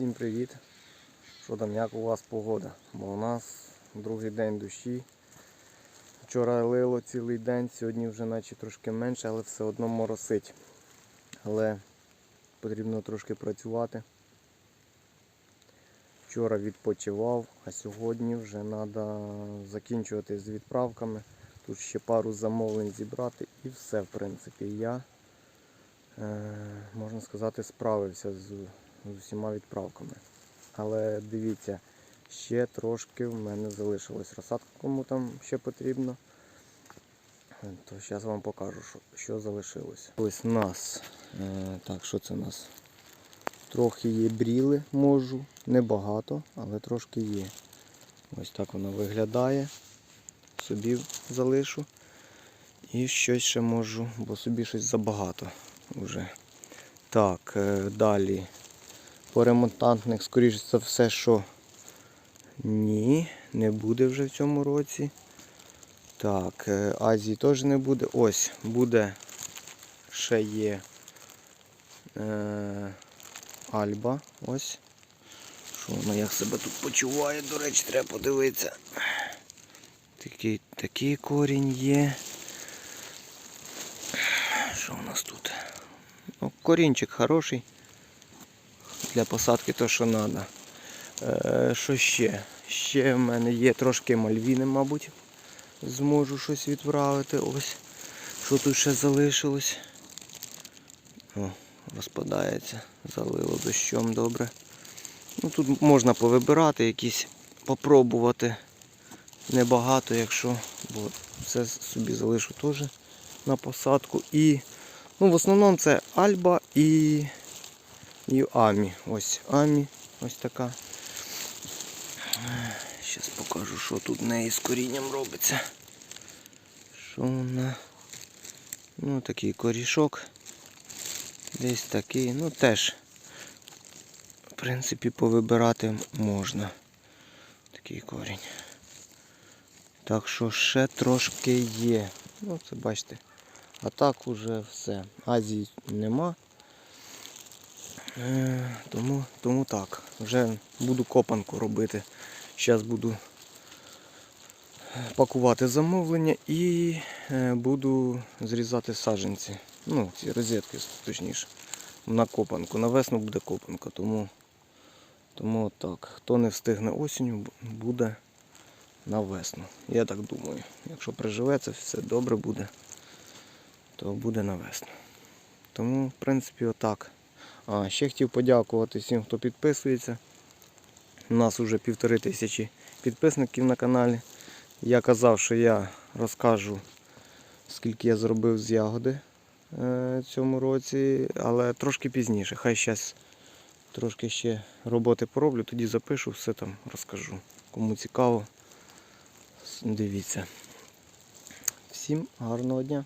Всім привіт! Що там, як у вас погода? Бо у нас другий день дощі. Вчора лило цілий день, сьогодні вже наче трошки менше, але все одно моросить. Але потрібно трошки працювати. Вчора відпочивав, а сьогодні вже треба закінчувати з відправками. Тут ще пару замовлень зібрати і все, в принципі. Я, е, можна сказати, справився з, з усіма відправками. Але дивіться, ще трошки в мене залишилось розсадка, кому там ще потрібно. То зараз вам покажу, що, що залишилось. Ось у нас, е, так, що це у нас? Трохи є бріли, можу, небагато, але трошки є. Ось так воно виглядає. Собі залишу. І щось ще можу, бо собі щось забагато вже. Так, е, далі. По ремонтантних, скоріш за все, що ні, не буде вже в цьому році. Так, е, Азії теж не буде. Ось, буде ще є е, Альба. Ось. Що вона як себе тут почуває, до речі, треба подивитися. Такий, такий корінь є. Що у нас тут? Ну, корінчик хороший. Для посадки то, що треба. Що ще? Ще в мене є трошки мальвіни, мабуть. Зможу щось відправити. Ось. Що тут ще залишилось? О, розпадається. Залило дощом добре. Ну, тут можна повибирати якісь, попробувати. Небагато, якщо, бо все собі залишу теж на посадку. І ну, в основному це Альба і, і Амі. Ось Амі, ось така. Зараз покажу, що тут в неї з корінням робиться. Що вона? Ну, такий корішок. Десь такий, ну теж, в принципі, повибирати можна. Такий корінь. Так що ще трошки є. Ну, це бачите. А так уже все. Азії нема. Е, Тому, тому так. Вже буду копанку робити. Зараз буду пакувати замовлення і е, буду зрізати саджанці. Ну, ці розетки, точніше. На копанку. На весну буде копанка, тому, тому так. Хто не встигне осінню, буде на весну. Я так думаю. Якщо приживеться, все добре буде, то буде на весну. Тому, в принципі, отак. Ще хотів подякувати всім, хто підписується. У нас вже півтори тисячі підписників на каналі. Я казав, що я розкажу, скільки я зробив з ягоди е, цьому році, але трошки пізніше. Хай зараз трошки ще роботи пороблю, тоді запишу, все там розкажу. Кому цікаво, дивіться. Всім гарного дня!